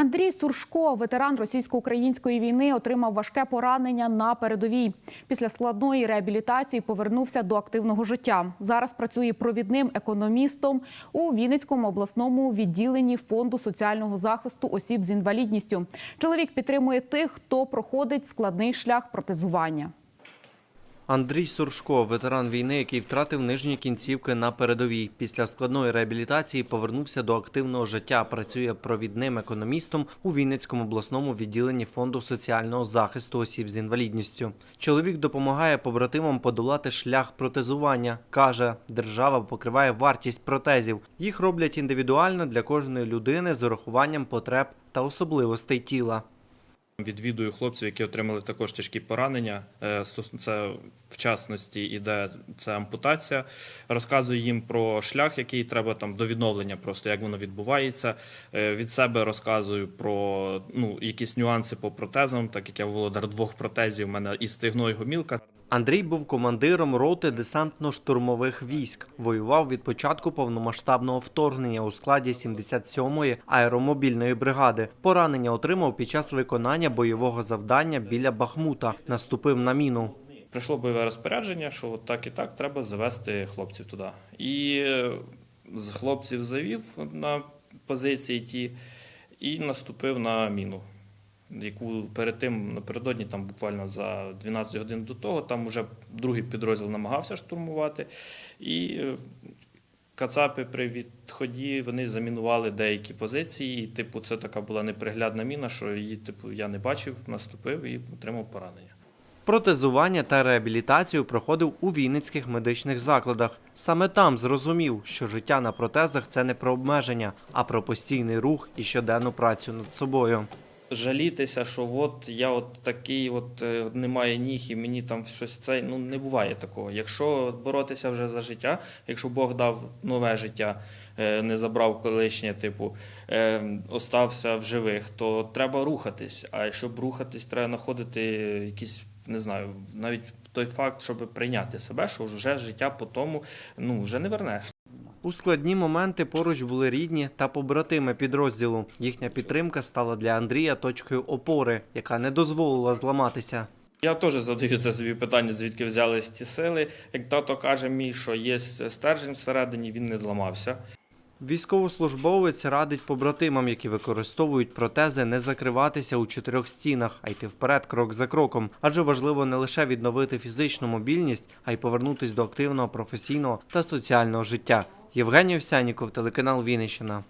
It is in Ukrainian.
Андрій Суршко, ветеран російсько-української війни, отримав важке поранення на передовій. Після складної реабілітації повернувся до активного життя. Зараз працює провідним економістом у Вінницькому обласному відділенні фонду соціального захисту осіб з інвалідністю. Чоловік підтримує тих, хто проходить складний шлях протезування. Андрій Суршко, ветеран війни, який втратив нижні кінцівки на передовій. Після складної реабілітації повернувся до активного життя. Працює провідним економістом у Вінницькому обласному відділенні фонду соціального захисту осіб з інвалідністю. Чоловік допомагає побратимам подолати шлях протезування. каже, держава покриває вартість протезів. Їх роблять індивідуально для кожної людини з урахуванням потреб та особливостей тіла. Відвідую хлопців, які отримали також тяжкі поранення. Е, Це в частності іде це ампутація. Розказую їм про шлях, який треба там до відновлення, просто як воно відбувається. Е, Від себе розказую про ну, якісь нюанси по протезам, так як я володар двох протезів. У мене і стегно, і гомілка. Андрій був командиром роти десантно-штурмових військ. Воював від початку повномасштабного вторгнення у складі 77-ї аеромобільної бригади. Поранення отримав під час виконання бойового завдання біля Бахмута. Наступив на міну. Прийшло бойове розпорядження, що так і так треба завести хлопців туди. І е, з хлопців завів на позиції ті і наступив на міну, яку перед тим напередодні, там буквально за 12 годин до того, там вже другий підрозділ намагався штурмувати. І е, Кацапи при відході вони замінували деякі позиції. І, типу, це така була неприглядна міна, що її, типу, я не бачив, наступив і отримав поранення. Протезування та реабілітацію проходив у Вінницьких медичних закладах. Саме там зрозумів, що життя на протезах це не про обмеження, а про постійний рух і щоденну працю над собою. Жалітися, що от я от такий, от е, немає ніг, і мені там щось це. Ну не буває такого. Якщо боротися вже за життя, якщо Бог дав нове життя, е, не забрав колишнє, типу, е, остався в живих, то треба рухатись. А щоб рухатись, треба знаходити якісь, не знаю, навіть той факт, щоб прийняти себе, що вже життя по тому ну вже не вернеш. У складні моменти поруч були рідні та побратими підрозділу. Їхня підтримка стала для Андрія точкою опори, яка не дозволила зламатися. Я теж задаю це собі питання, звідки взялись ті сили. Як тато каже мій, що є стержень всередині, він не зламався. Військовослужбовець радить побратимам, які використовують протези, не закриватися у чотирьох стінах, а йти вперед крок за кроком. Адже важливо не лише відновити фізичну мобільність, а й повернутись до активного професійного та соціального життя. Євгеній Овсяніков, телеканал Вінниччина.